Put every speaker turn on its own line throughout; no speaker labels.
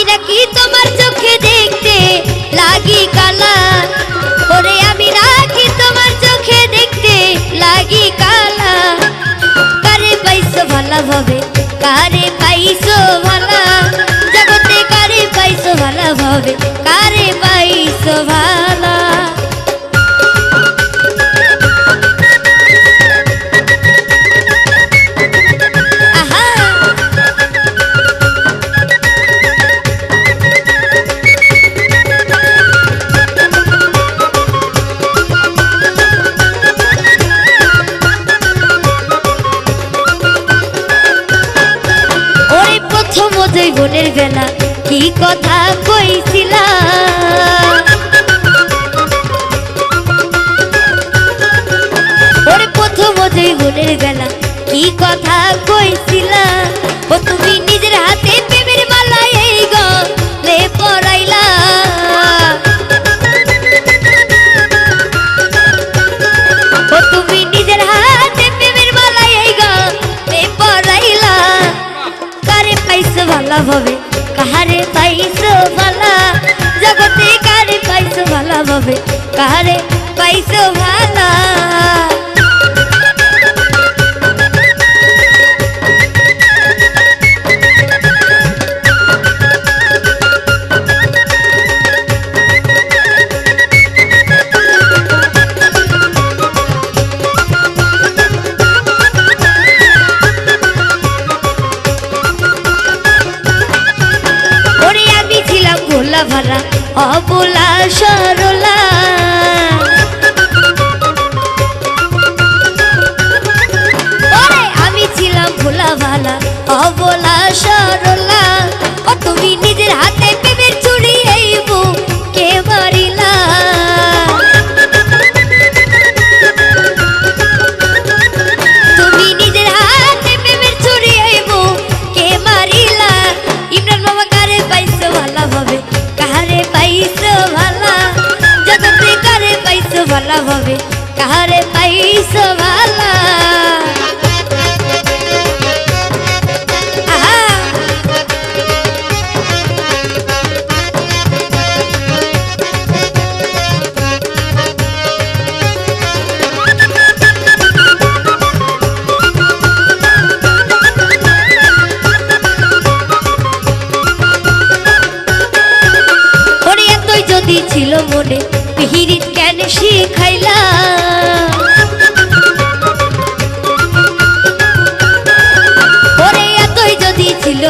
পাখিরা তোমার চোখে দেখতে লাগি কালা ওরে আমি রাখি তোমার চোখে দেখতে লাগি কালা কারে পাইছো ভালো হবে কারে পাইছো ভালা? জগতে কারে পাইছো ভালা ভাবে? কারে পাইছো ভালা? জীবনের বেলা কি কথা কইছিলা? ওরে প্রথম জীবনের বেলা কি কথা কইছিলা? ও তুমি নিজের হাতে ভালা অবলা সরলা। পাইছো ভালা ছিল মনে পিহিরিত কেন শিখাইলা?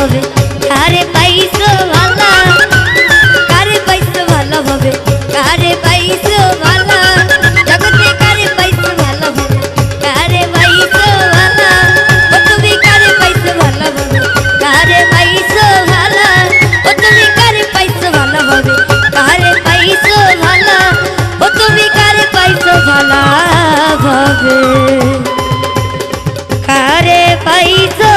ভাবে কারে পাইছো ভালা কারে পাইছো ভালো হবে কারে পাইছো ভালো জগতে কারে পাইছো ভালো হবে কারে পাইছো ভালো ও তুমি কারে পাইছো ভালো হবে কারে পাইছো ভালো তুমি কারে পাইছো ভালো হবে কারে পাইছো ভালো তুমি কারে পাইছো ভালো হবে কারে পাইছো